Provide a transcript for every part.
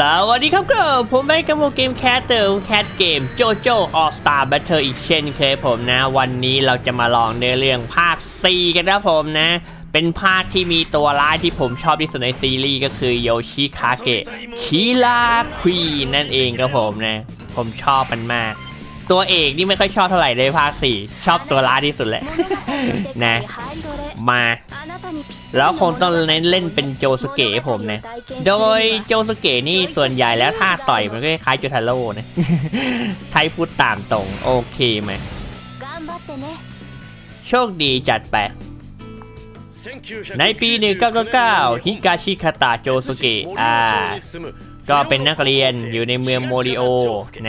สวัสดีครับก็ผมแบงค์กัมโมเกมแคทเตอร์แคทเกมโจโจออสตาร์แบทเทอร์อีกเช่นเคยผมนะ วันนี้เราจะมาลองเนื้อเรื่องภาค 4 กันนะผมนะ เป็นภาคที่มีตัวร้ายที่ผมชอบที่สุดในซีรีส์ก็คือโยชิคาเกะชิราควีนั่นเองครับผมนะ ผมชอบมันมาก ตัวเอกนี่ไม่ค่อยชอบเท่าไหร่ในภาค4ชอบตัวร้ายที่สุดแหละ นะ มา แล้วคงต้องเน้นเล่นเป็นโจสเกะผมนะ โดยโจสเกะนี่ส่วนใหญ่แล้วท่าต่อยมันก็คล้ายๆโจทาโร่นะ ไทยพูดตามตรงโอเคไหมโชคดีจัดไป ในปี 1999 ฮิกาชิคาตะโจสเกะอ่าก็เป็นนักเรียนอยู่ในเมืองโมริโอ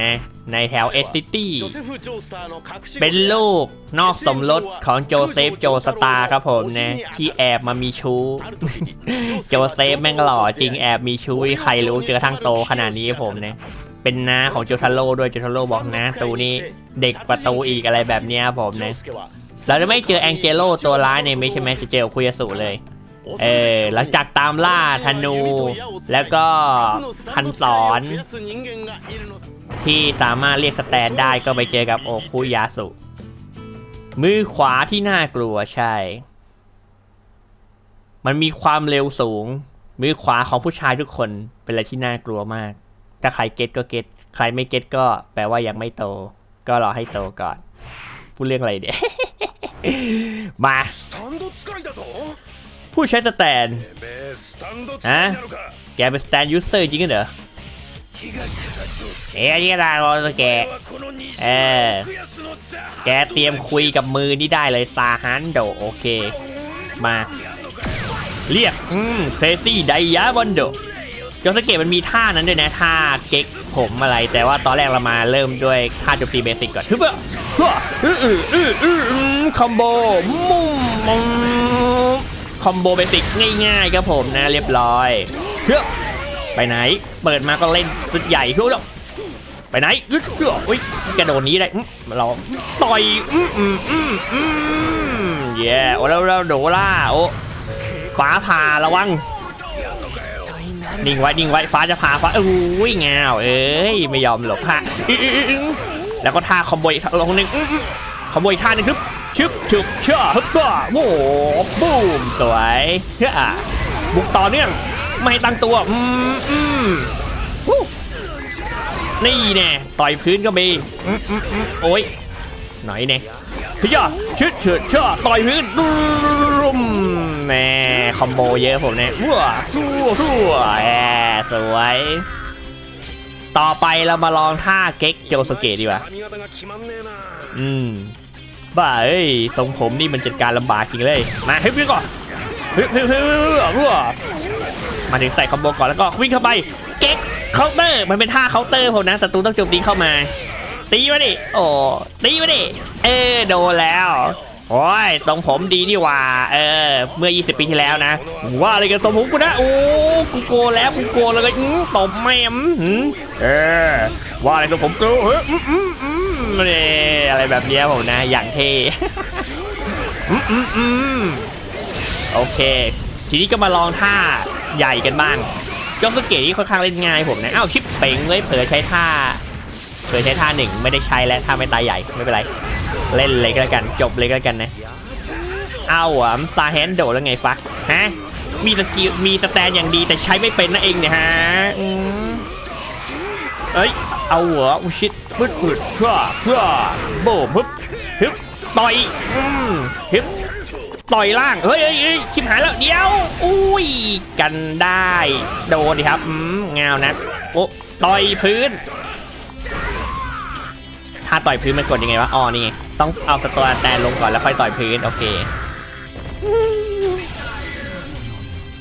นะ ในแถวเอสซิตี้เป็นลูกนอกสมรสของโจเซฟโจสตาร์ครับผมนะ ที่แอบมามีชู้ โจเซฟแม่งหล่อจริงแอบมีชู้ใครรู้เจอทั้งโตขนาดนี้ผมนะเป็นน้าของโจทาโร่ด้วยโจทาโร่บอกนะตูนี้เด็กประตูอีกอะไรแบบเนี้ยผมนะเราจะไม่เจอแองเจโลตัวร้ายในไม่ใช่ไหมจะเจอคุยาสุเลยเออหลังจากตามล่าธนู แล้วก็คันสอน ที่สามารถเรียกสแตนได้ก็ไปเจอกับโอคุยาสุ มือขวาที่น่ากลัวใช่ มันมีความเร็วสูง มือขวาของผู้ชายทุกคนเป็นอะไรที่น่ากลัวมาก ถ้าใครเก็ตก็เก็ตใครไม่เก็ตก็แปลว่ายังไม่โต ก็รอให้โตก่อนพูดเรื่องอะไรเดี๋ยมาผู้ใช้สแตนฮะแกเป็นสแตนยูเซอร์จริงเหรอ เอ้ยนี่ก็ได้รอตัวแกเออแกเตรียมคุยกับมือนี่ได้เลยซาฮันโดโอเค มา เรียก อืมเครซี่ไดยาบอนโดโจสเกตมันมีท่านั้นด้วยนะ ท่าเก๊กผมอะไร แต่ว่าตอนแรกเรามาเริ่มด้วยท่าโจมตีเบสิกก่อนฮึบะฮึบะอืออืออืออืออือคอมโบมุมมุมคอมโบเบสิกง่ายๆครับผมนะเรียบร้อยเฮ้ย ไปไหน เปิดมาก็เล่นสุดใหญ่ขึ้นแล้วไปไหนยึดเชือกอุ้ยกระโดดนี้ได้เราต่อยอืมอืมอืมอืมเย้โอ้แล้วแล้วโดล่าโอ้ฟ้าผ่าระวังนิ่งไว้นิ่งไว้ฟ้าจะพาฟ้าอุ้ยงาวเอ้ยไม่ยอมหลบท่าอื้ออื้ออื้อแล้วก็ท่าคอมโบอีกลงหนึ่งคอมโบอีกท่าหนึ่งครับชึบชึบเชื่อฮึบก็โว้โหบูมสวยเฮ้ยบุกต่อเนื่อง ไม่ตั้งตัวอืมอืมนี่แน่ต่อยพื้นก็มีอืมอืมอืมโอ้ยหน่อยเนี่ยเฮ้ยชึดชึดเชื่อต่อยพื้นรุมแม่คอมโบเยอะผมเนี่ยว้าทั่วทั่วแอสวย ต่อไปเรามาลองท่าเก๊กโจสเกะดีกว่าอืมบ้าเอ้ยทรงผมนี่มันจัดการลำบากจริงเลย มาฮึบวิ่ก่อนฮึบฮึบฮึบฮึบรัว มาถึงใส่คอมโบก่อนแล้วก็วิ่งเข้าไป เก๊กเคาน์เตอร์ มันเป็นท่าเคาน์เตอร์ผมนะศัตรูต้องโจมตีเข้ามา ตีมาดิ โอ้ตีมาดิ เออโดนแล้วโอ้ยทรงผมดีนี่ว่า เออ เมื่อ 20 ปีที่แล้วนะ ว่าอะไรกันทรงผมกูนะ โอ้ กูโกนแล้ว กูโกนเลยอื้อตบแม่มเออ ว่าอะไรกับผมกูเฮ้ยอืมอืมอืมอะไรแบบนี้ผมนะ อย่างเท่โอเค ทีนี้ก็มาลองท่า ใหญ่กันบ้างจอสเกะนี่ค่อนข้างเล่นง่ายผมนะอ้าวชิปเป่งเลยเผลอใช้ท่าเผลอใช้ท่าหนึ่งไม่ได้ใช้แล้วท่าไม่ตายใหญ่ไม่เป็นไร เล่นเลยก็แล้วกันจบเลยก็แล้วกันนะเอาอะซาแฮนโดแล้วไงฟักฮะมีสกิลมีสแตนอย่างดีแต่ใช้ไม่เป็นนั่นเองเนี่ยฮะเอ้ยเอาหรออุชิดปึ๊ดปึ๊ดเพื่อเพื่อโบมฮึบฮึบต่อยฮึบ ต่อยล่าง เฮ้ยเฮ้ยชิบหายแล้วเดี๋ยว อุ้ย กันได้ โดนดิครับ อืมงาวนะ โอ้ต่อยพื้น ถ้าต่อยพื้นมันกดยังไงวะ อ๋อ นี่ไง ต้องเอาสตัวแตนลงก่อนแล้วค่อยต่อยพื้น โอเค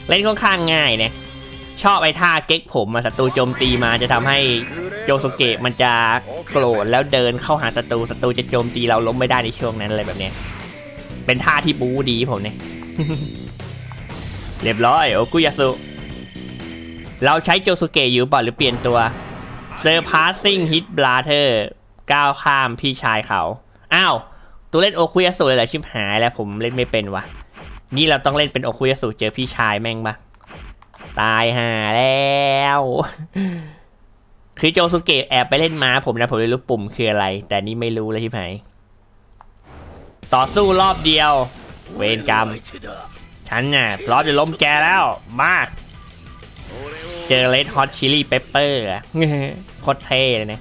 เล่นค่อนข้างง่ายเนี่ยชอบไอ้ท่าเก๊กผมมาศัตรูโจมตีมาจะทำให้โจโซเกะมันจะโกรธแล้วเดินเข้าหาศัตรูศัตรูจะโจมตีเราล้มไม่ได้ในช่วงนั้นอะไรแบบเนี้ย เป็นท่าที่บูดีผมเนี่ย เรียบร้อยโอกุยาสุ เราใช้โจโซเกะอยู่เปล่าหรือเปลี่ยนตัวเซอร์พาสซิ่งฮิตบลาเธอร์ก้าวข้ามพี่ชายเขา อ้าว ตัวเล่นโอคุยาสุเลยเหรอชิบหายแล้วผมเล่นไม่เป็นวะนี่เราต้องเล่นเป็นโอคุยาสุเจอพี่ชายแม่งปะตายห่าแล้ว คือโจสุเกะแอบไปเล่นม้าผมนะผมเลยรู้ปุ่มคืออะไร แต่นี่ไม่รู้เลยที่ไหน ต่อสู้รอบเดียว เวรกรรม ฉันน่ะพร้อมจะล้มแกแล้วมาเจอเลดฮอตชิลลี่เปปเปอร์โคตรเท่เลยนะ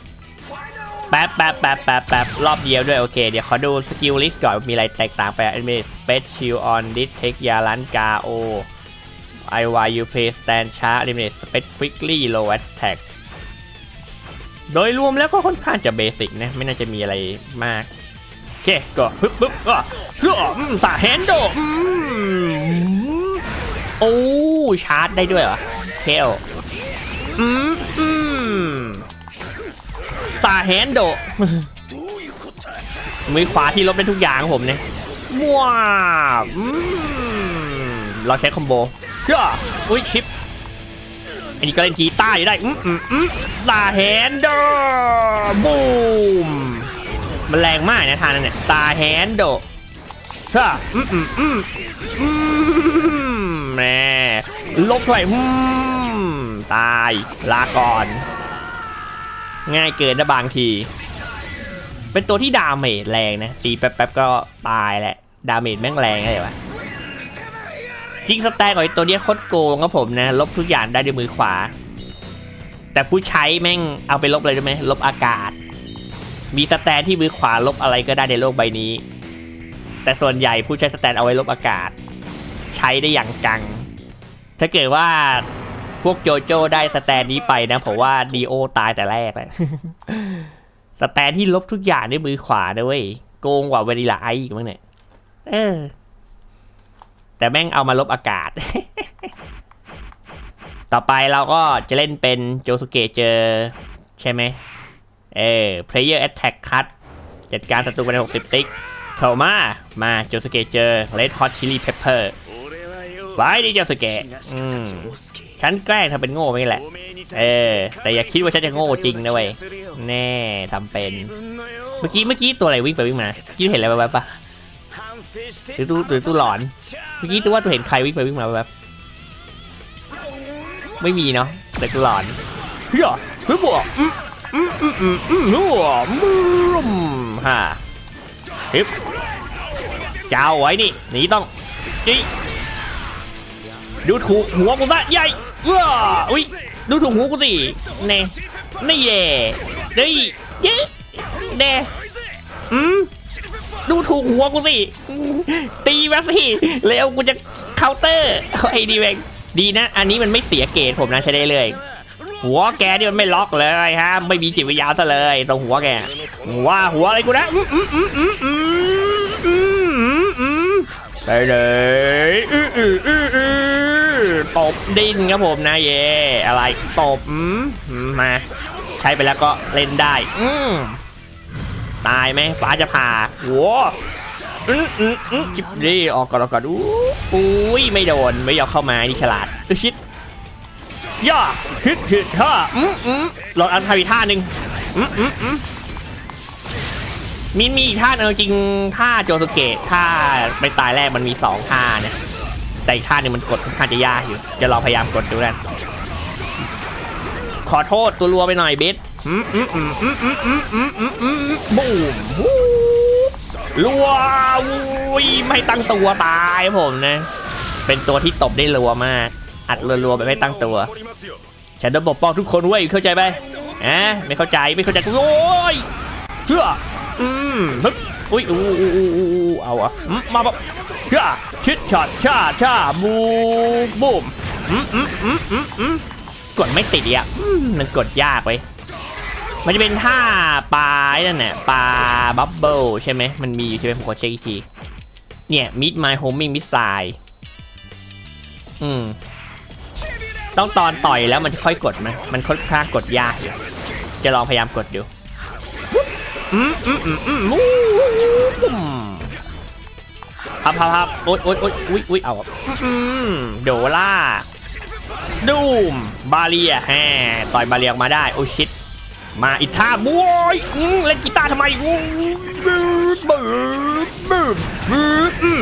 แป๊บแป๊บแป๊บแป๊บแป๊บรอบเดียวด้วย โอเค เดี๋ยวขอดูสกิลลิสต์ก่อน มีอะไรแตกต่างไปอันนี้ Special on this take ยาลันกาโอ I why you play stand ช้า eliminate space quickly low attack โดยรวมแล้วก็ค่อนข้างจะเบสิกนะ ไม่น่าจะมีอะไรมาก เคก็ปึ๊บปึ๊บก็เชื่ออืมสาแฮนโดอืมโอ้ชาร์จได้ด้วยเหรอเคลอืมอืมสาแฮนโดมือขวาที่ลบได้ทุกอย่างของผมเนี่ยว้าวอืมเราใช้คอมโบเชื่ออุ้ยชิป อันนี้ก็เล่นกีตาร์อยู่ได้ อืมอืมอืมตาแฮนเดอร์บูม มันแรงมากนะทางนั้นเนี่ย ตาแฮนโดเชื่ออืมอืมอืมอืมแม่ลบไปอืมตาย ลาก่อน ง่ายเกินนะบางที เป็นตัวที่ดาเมจแรงนะ ตีแป๊บๆก็ตายแหละ ดาเมจแม่งแรงเลยวะจริงสแต็กของไอ้ตัวเนี้ยโคตรโกงครับผมนะ ลบทุกอย่างได้ด้วยมือขวา แต่ผู้ใช้แม่งเอาไปลบอะไรรู้ไหมลบอากาศ มีสแตนที่มือขวาลบอะไรก็ได้ในโลกใบนี้ แต่ส่วนใหญ่ผู้ใช้สแตนเอาไว้ลบอากาศ ใช้ได้อย่างจัง ถ้าเกิดว่าพวกโจโจ้ได้สแตนนี้ไปนะผมว่าดีโอตายแต่แรกเลยสแตนที่ลบทุกอย่างด้วยมือขวานะเว้ยโกงกว่าเวนิลาไออีกมั้งเนี่ยเออ แต่แม่งเอามาลบอากาศ ต่อไปเราก็จะเล่นเป็นโจสุเกะเจอใช่ไหม เออ player attack cut จัดการศัตรูไปใน60 ติ๊กเข้ามา มาโจสเกะเจอ red hot chili pepper ไว้ดิโจสเกะอืมฉันแกล้งทำเป็นโง่ไม่แหละ เออ แต่อย่าคิดว่าฉันจะโง่จริงนะเว้ย แน่ทำเป็น เมื่อกี้เมื่อกี้ตัวอะไรวิ่งไปวิ่งมาเมื่อกี้เห็นอะไรแวบปะหรือตู้หรือตู้หลอน เมื่อกี้ตัวว่าตัวเห็นใครวิ่งไปวิ่งมาแวบไม่มีเนาะแต่ตู้หลอนเฮ้ยเฮ้ยบวก อืมอืมอืมอืมอืมหัวบึ้มฮ่าฮิปเจ้าไว้นี่หนีต้องอีดูถูกหัวกูซะใหญ่ว้าอุ้ยดูถูกหัวกูสิเน่นี่เย่เฮ้ยเย้เน่อืมดูถูกหัวกูสิ ตีมาสิแล้วกูจะเคาน์เตอร์ไอ้ดีแวงดีนะ อันนี้มันไม่เสียเกรดผมนะใช้ได้เลย หัวแกนี่มันไม่ล็อกเลยฮะ ไม่มีจิตวิญญาณซะเลยตรงหัวแกว่าหัวอะไรกูนะไปเลยตบดินครับผมนะเย่อะไรตบมาใช้ไปแล้วก็เล่นได้ตายไหมฟ้าจะผ่าหัวอืมอืมอืมจิบดีออกก่อนออกก่อนอุ้ยไม่โดนไม่ยอมเข้ามานี่ฉลาดชิด ย่อฮึดถึดท่ออืมอืมหลอดอันทำอีกท่าหนึ่งอืมอืมอืมมีมีอีกท่าเออจริงท่าโจสเกตท่าไปตายแรกมันมีสองท่าเนี่ยแต่อีกท่าหนี่งมันกดค่อนข้างจะยากอยู่ จะลองพยายามกดดูแล้วขอโทษตัวรัวไปหน่อยเบสอืมอืมอืมอืมอืมอืมอืมอืมอืมบูมรัวไม่ตั้งตัวตายผมนะ เป็นตัวที่ตบได้รัวมาก อัดรัวๆไปไม่ตั้งตัวฉันต้องปกป้องทุกคนเว้ยเข้าใจไหมอะไม่เข้าใจไม่เข้าใจโอ้ยเพื่ออืมฮึบอุ้ยอู้อู้อู้อู้อู้เอาอะมาแบบเพื่อชิดช็อตชาชาบูมบูมอืมอืมอืมอืมอืมกดไม่ติดอะมันกดยากไปมันจะเป็นท่าปลาไนั่นน่ะปลาบับเบิลใช่ไหมมันมีอยู่ใช่ไหมผมขอเช็คอีกที เนี่ยมิดไมโฮมิงมิสไซอืม ต้องตอนต่อยแล้วมันค่อยกดมันมันค่อนข้างกดยากอยู่จะลองพยายามกดดูอืมอืมอืมอืมวู้อืมพับพับพับโอ๊ยโอ๊ยโอ๊ยอุ้ยอุ้ยเอาอืมโดล่าดูมบาเลียแฮต่อยบาเลียออกมาได้โอ้ชิตมาอีกท่าบวยอืมเล่นกีตาร์ทำไมวู้บึ้มบึ้มบึ้มบึ้มอืม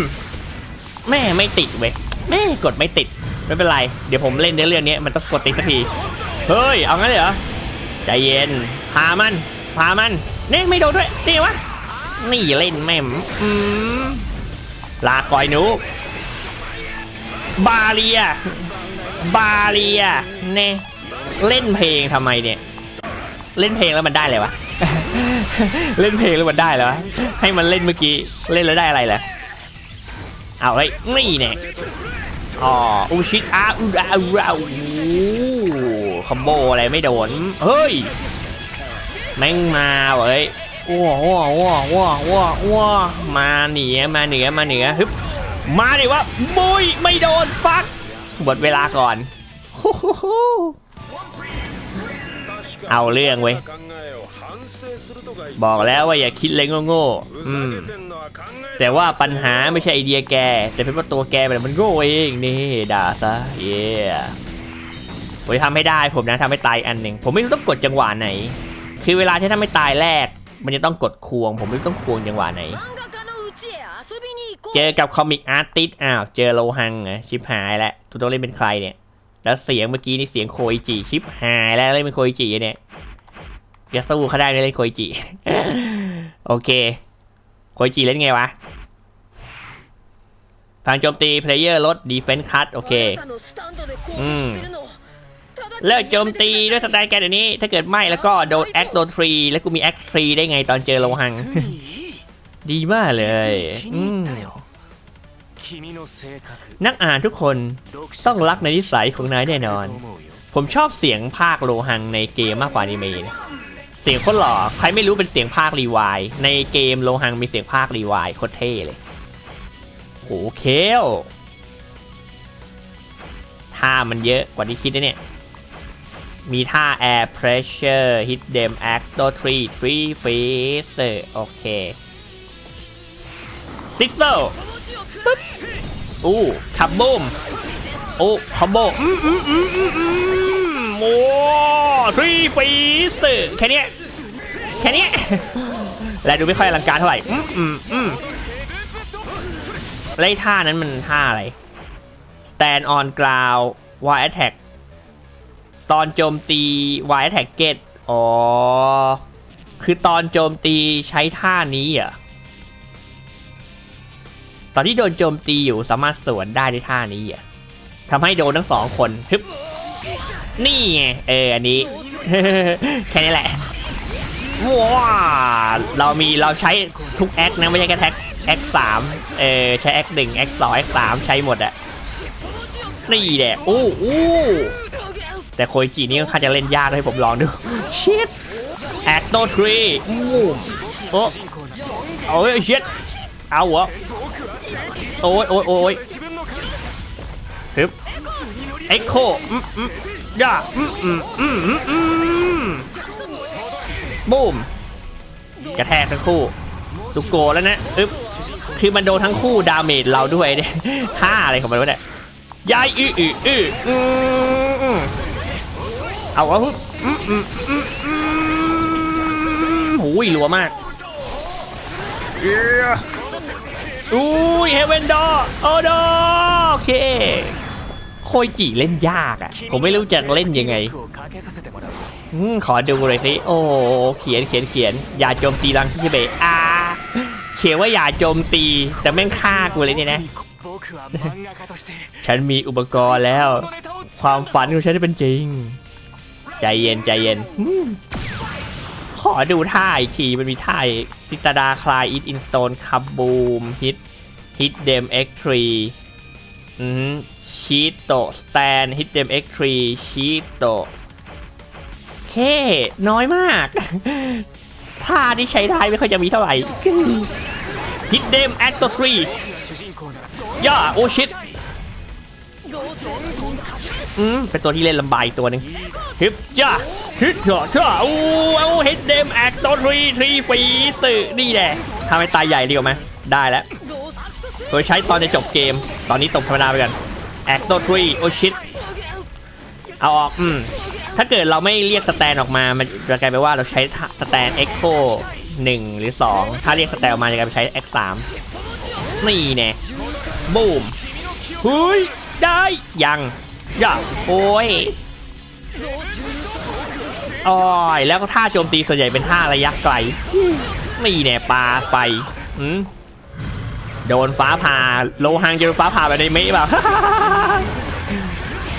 แม่ไม่ติดเว้ยแม่กดไม่ติด ไม่เป็นไร เดี๋ยวผมเล่นเนื้อเรื่องนี้มันต้องกดติดสักที เฮ้ย เอางั้นเลยเหรอ ใจเย็น พามัน พามัน นี่ไม่โดนด้วย นี่วะ นี่เล่นแม่มลาก่อยหนู บาเรีย บาเรียเน่เล่นเพลงทำไมเนี่ย เล่นเพลงแล้วมันได้เลยวะ เล่นเพลงแล้วมันได้เลยวะ ให้มันเล่นเมื่อกี้ เล่นแล้วได้อะไรเหรอเอาเฮ้ยนี่เนี่ย อ๋ออูชิตอาอูราอูราอูคอมโบอะไรไม่โดน เฮ้ย แม่งมาเว้ยว้าวว้าวว้าวว้าวว้าวว้าวมาเหนือมาเหนือมาเหนือฮึบมาดิวะบุยไม่โดนฟักหมดเวลาก่อน เอาเรื่องเว้ย บอกแล้วว่าอย่าคิดเลยโง่ๆอืมแต่ว่าปัญหาไม่ใช่ไอเดียแก แต่เป็นว่าตัวแกมันโง่เองนี่ด่าซะเย่ผมจะทำให้ได้ผมนะทำให้ตายอันหนึ่งผมไม่รู้ต้องกดจังหวะไหน คือเวลาที่ถ้าไม่ตายแรก มันจะต้องกดควง ผมไม่ต้องควงจังหวะไหน เจอกับคอมิกอาร์ติสอ้าวเจอโลฮังอะชิปหายแล้วทุกต้องเล่นเป็นใครเนี่ย แล้วเสียงเมื่อกี้นี่เสียงโคอิจิชิปหายแล้วเล่นเป็นโคอิจิเนี่ย อย่าสู้เขาได้เล่นโคจิ โอเค โคจิเล่นไงวะ ทางโจมตีเพลเยอร์ลดดีเฟนซ์คัตโอเค อืมเลิกโจมตีด้วยสไตล์แกเดี๋ยวนี้ ถ้าเกิดไม่แล้วก็โดนแอคโดนฟรี แล้วกูมีแอคฟรีได้ไงตอนเจอโลหัง ดีมากเลยนักอ่านทุกคนต้องรักในนิสัยของนายแน่นอน ผมชอบเสียงภาคโลหังในเกมมากกว่านิเมะ เสียงโคนหล่อใครไม่รู้เป็นเสียงภาครีวายในเกมโลหังมีเสียงภาครีวายโคตรเท่เลยโหเคลท่ามันเยอะกว่าที่คิดนะเนี่ย มีท่า air pressure hit them acto 3 3 face โอเค sixel ปึ๊บอู้คับบูมโอ้คอมโบ อืมอืมอืมอืมอืมโอ้ ทรีฟีสแค่นี้แค่นี้และดูไม่ค่อยอลังการเท่าไหร่อืมอืมอืมแล้วไอ้ท่านั้นมันท่าอะไร stand on ground wide attack ตอนโจมตี wide attack get อ๋อ คือตอนโจมตีใช้ท่านี้เหรอะตอนที่โดนโจมตีอยู่สามารถสวนได้ด้วยท่านี้เหรอะทำให้โดนทั้งสองคนฮึบ นี่ไงเอออันนี้ แค่นี้แหละว้าเรามีเราใช้ทุกแอคนะไม่ใช่แค่แท็กแอคสามเออใช้แอคหนึ่งแอคสองแอคสามใช้หมดอะนี่แหละอู้อู้แต่โคยจีนี่ค่อนข้างจะเล่นยากให้ผมลองดูชิดแอคโตทรีอู้โอ้โอ้ยชิดเอาเหรอโอ้ยโอ้ยโอ้ยฮึบเอ็กโคอืมอืม ย่าอืมอืมอืมอืมอืมบูมกระแทกทั้งคู่ตุกโกแล้วนะอึ๊บคือมันโดนทั้งคู่ดาเมจเราด้วยเนี่ยท่าอะไรของมันวะเนี่ยยายอื้ออื้ออื้ออืมอืมเอาวะฮึบอืมอืมอืมอืมหูยรัวมากอุ้ยเฮเวนดอโอ้ดโอเค โคยจิเล่นยากอะ ผมไม่รู้จะเล่นยังไงอืมขอดูเลยสิโอ้เขียนเขียนเขียนอย่าโจมตีรังคิเบะอาเขียนว่าอย่าโจมตี แต่แม่งฆ่ากูเลยเนี่ยนะ ฉันมีอุปกรณ์แล้ว ความฝันของฉันจะเป็นจริง ใจเย็นใจเย็นขอดูท่าอีกทีมันมีท่าซิตาดาคลายอิทอินสโตนคับบูมฮิตฮิตเดมเอ็กทรี ชีโตสแตนฮิตเดมเอ็กทรีชีโตเค น้อยมากท่าที่ใช้ได้ไม่ค่อยจะมีเท่าไหร่ฮิตเดมแอคต์ทรีย่าโอชิตอืม เป็นตัวที่เล่นลำบากตัวหนึ่งฮิปย่าฮิตเถอะเถอะโอ้เอาฮิตเดมแอคต์ทรีทรีฟีสื่นี่แหละทำให้ตายใหญ่เดียวไหมได้แล้ว โดยใช้ตอนจะจบเกม ตอนนี้ตบธรรมดาไปกันแอคตัวทรีโอชิตเอาออกอืมถ้าเกิดเราไม่เรียกสแตนออกมา มันจะกลายเป็นว่าเราใช้สแตนเอ็กโคหนึ่งหรือสองถ้าเรียกสแตนออกมาจะกลายเป็นใช้ X สามนี่แน่บูมเฮ้ยได้ยังย่าโอ้ยอ้ยแล้วก็ท่าโจมตีส่วนใหญ่เป็นท่าระยะไกลนี่แน่ปลาไปอืม โดนฟ้าผ่าโลหังเจอฟ้าผ่าแไปในเมฆแบบ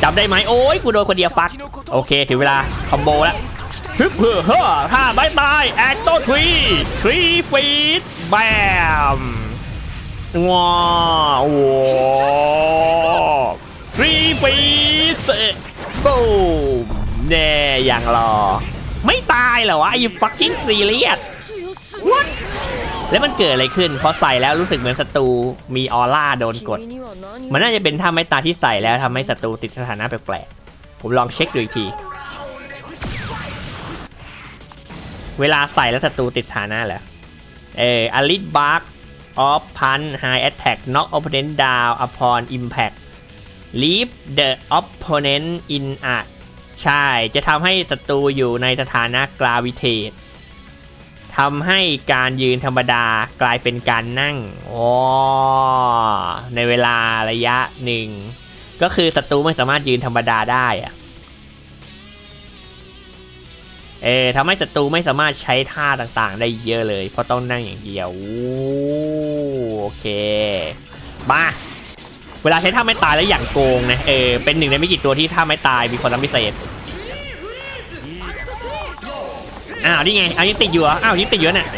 จำได้ไหมโอ้ยกูโดนคนเดียวฟัดโอเคถึงเวลาคอมโบแล้วฮึบือเฮ้อถ้าไม่ตายแอคโตทรีทรีฟีดแบมว้าวทรีฟีดบูมแน่อยังรอ ไม่ตายเหรอวะไอ้ฟักกิ้งซีเรียส what แล้วมันเกิดอะไรขึ้นพอใส่แล้วรู้สึกเหมือนศัตรูมีออร่าโดนกด มันน่าจะเป็นท่าไม้ตาที่ใส่แล้วทำให้ศัตรูติดสถานะแปลกๆ ผมลองเช็คดูอีกที เวลาใส่แล้วศัตรูติดสถานะแหรอ เอออลิสบาร์กออฟพันไฮแอตแทกน็อกโอปเนนต์ดาวอัพพอนอิมแพคลีฟเดอะออปโพเนนต์อินอาใช่ จะทำให้ศัตรูอยู่ในสถานะกราวิเทต ทำให้การยืนธรรมดากลายเป็นการนั่งอ๋อในเวลาระยะหนึ่ง ก็คือศัตรูไม่สามารถยืนธรรมดาได้อะเออทำให้ศัตรูไม่สามารถใช้ท่าต่างๆ ได้เยอะเลย เพราะต้องนั่งอย่างเดียวโอเค มา เวลาใช้ท่าไม่ตายแล้วอย่างโกงนะ เออ เป็นหนึ่งในไม่กี่ตัวที่ท่าไม่ตายมีความพิเศษ อ้าวนี่ไงเอายังติดอยู่เหรออ้าวยังติดอยู่เนี่ย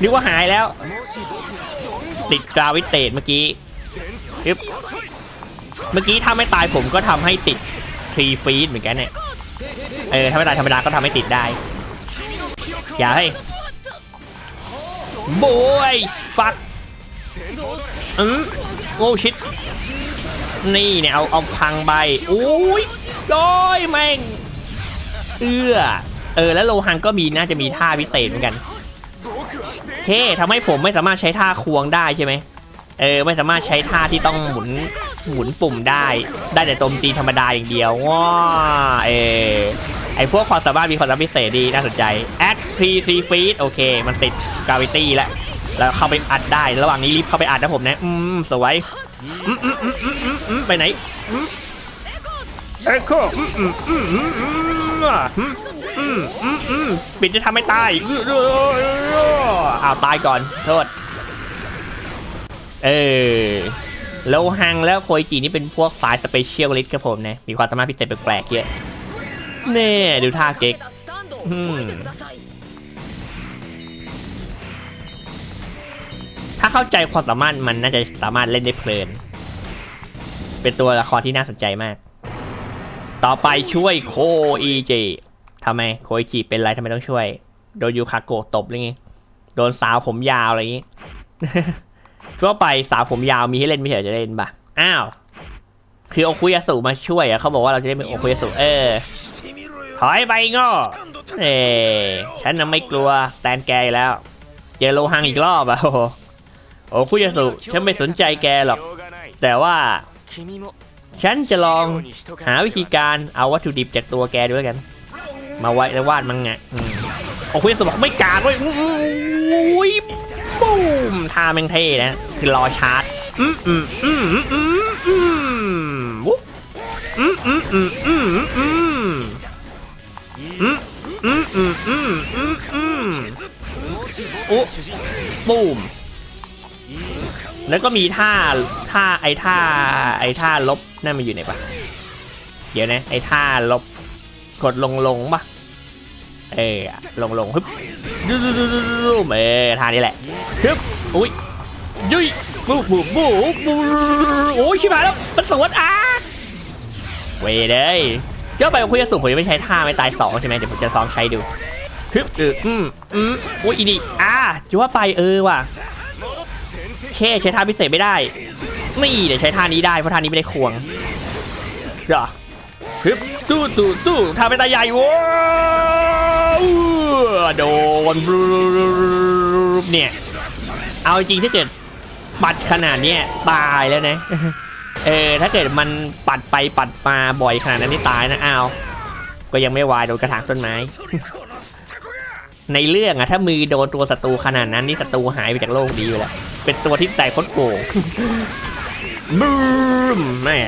นึกว่าหายแล้ว ติดกราวิเตตเมื่อกี้อึ๊บเมื่อกี้ถ้าไม่ตายผมก็ทำให้ติดทรีฟีดเหมือนกันเนี่ยเออถ้าไม่ตายธรรมดาก็ทำให้ติดได้ อย่าให้บอยฟักอืมโอ้ชิดนี่เนี่ยเอาเอาพังใบอุ้ยโอ้ยแม่งเอื้อ เออแล้วโลหังก็มีน่าจะมีท่าพิเศษเหมือนกันเคทำให้ผมไม่สามารถใช้ท่าควงได้ใช่ไหมเออไม่สามารถใช้ท่าที่ต้องหมุนหมุนปุ่มได้ ได้แต่โจมตีธรรมดาอย่างเดียวว้าเออไอพวกความสามารถมีความสามารถพิเศษดีน่าสนใจ Act 3 3 feet โอเค มันติด gravity แล้วแล้วเข้าไปอัดได้ ระหว่างนี้รีบเข้าไปอัดนะผมนะ อืม สวยอืมอืมอืมอืมอืมอืมไปไหนอืมเอ็กโค อืมอืมอืมบิดจะทำให้ตายอ้าวตายก่อน โทษ เออโลหังแล้วโคยจีนี่เป็นพวกสายสเปเชียลลิสตครับผมนะ มีความสามารถพิเศษแปลกๆเยอะเน่ดูท่าเก๊กถ้าเข้าใจความสามารถมันน่าจะสามารถเล่นได้เพลิน เป็นตัวละครที่น่าสนใจมาก ต่อไปช่วยโคอีเจ ทำไมโคอิจิเป็นไรทำไมต้องช่วย โดนยูคาโกะตบอะไรงี้งโดนสาวผมยาวอะไรองี้ทั่วไปสาวผมยาวมีให้เล่นไม่ใช่จะเล่นปะอ้าว คือโอคุยาสุมาช่วยอะเขาบอกว่าเราจะได้เป็นโอคุยาสุเออ ถอยไปง้อเอฉันน่ะไม่กลัวสแตนแกแล้ว เจอโลหังอีกรอบอะโอ้โอคุยาสุฉันไม่สนใจแกหรอก แต่ว่าฉันจะลองหาวิธีการเอาวัตถุดิบจากตัวแกด้วยกัน มาไว้แล้ววาดมังงะอืมโอคุยาสุบอกไม่กากเลยอุ้ยปุ้มท่าแม่งเท่นะ คือรอชาร์จอืมอืมอืมอืมอืมอืมวุ๊บอืมอืมอืมอืมอืมอืมอืมอืมอืมอืมอืมโอ้ปุ้มแล้วก็มีท่าท่าไอ้ท่าไอ้ท่าลบนั่นมันอยู่ไหนปะเดี๋ยวนะไอ้ท่าลบ กดลงลงปะเออลงลงฮึบดูดูดูดูดูเออท่านี้แหละฮึบอุ้ยยุยบูบูบูบูโอ้ยชิบหายแล้วมันสวนอะเวยเลยเจ้าไปกับคุยสุผมยังไม่ใช้ท่าไม่ตายสองใช่ไหมเดี๋ยวผมจะลองใช้ดูฮึบเอออืมอืมโอ้ยอีนี่อะจะว่าไปเออว่ะเคใช้ท่าพิเศษไม่ได้นี่เดี๋ยวใช้ท่านี้ได้เพราะท่านี้ไม่ได้ควงจ้ะ ฮึบตู้ตู้ตู้ท่าเป็นตาใหญ่ว้าโดนบรูปเนี่ย เอาจริงถ้าเกิดปัดขนาดเนี้ยตายแล้วนะ เออ ถ้าเกิดมันปัดไปปัดมาบ่อยขนาดนั้นนี่ตายนะอ้าว ก็ยังไม่วายโดนกระถางต้นไม้ ในเรื่องอะถ้ามือโดนตัวศัตรูขนาดนั้นนี่ศัตรูหายไปจากโลกดีอยู่แล้ว เป็นตัวที่แตกโคตรโกงบูมแม่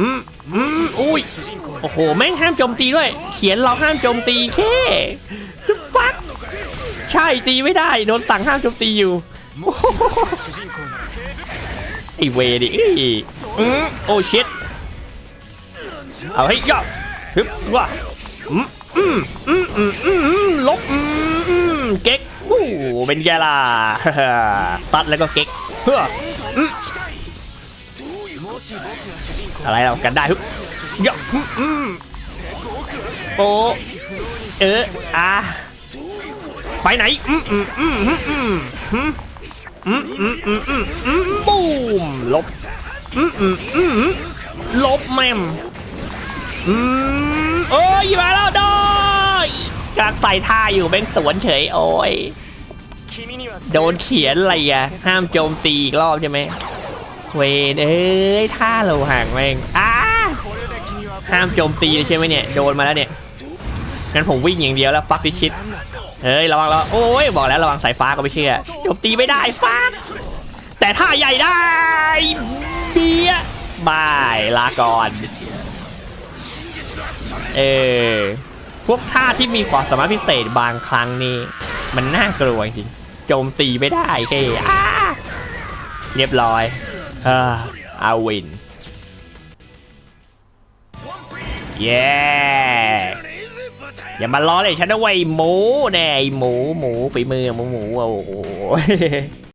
อืมอืมอุ้ย โอ้โห แม่งห้ามโจมตีด้วย เขียนเราห้ามโจมตีแค่ฟักใช่ตีไม่ได้โดนสั่งห้ามโจมตีอยู่ไอเวดิอือโอ้ชิตเอาให้ยอดฮึบว่าอืมอืมอืมอืมอืมลบอืมเก๊กโอ้เป็นไงล่ะซัดแล้วก็เก๊กเฮ้ออะไรเรากันได้ฮึบ ยะอืมอโอเอออะไปไหนอืมอืมอืมอืมอืมอืมอืมอืมอืมอืมอบูมลบอืมอืมอืมลบแมมอืมโอ้ยมาแล้วดอยกำลังใส่ท่าอยู่แม่งสวนเฉยโอ้ยโดนเขียนอะไรอะห้ามโจมตีอีกรอบใช่ไหมเวนเอ้ยท่าเราห่างแม่งอะ ห้ามโจมตีใช่ไหมเนี่ย โดนมาแล้วเนี่ยงั้นผมวิ่งอย่างเดียวแล้วฟักดิชิตเฮ้ยระวังระวังโอ้ยบอกแล้วระวังสายฟ้าก็ไม่เชื่อโจมตีไม่ได้ฟ้าแต่ท่าใหญ่ได้เบี้ยบายลาก่อนเออพวกท่าที่มีความสามารถพิเศษบางครั้งนี่มันน่ากลัวจริงโจมตีไม่ได้เฮ้ยอ้าเรียบร้อย เอออาวิน เย้อย่ามาล้อเลยฉันนะเว้ยหมูแน่ไอหมูหมูฝีมือหมูหมูโอ้โห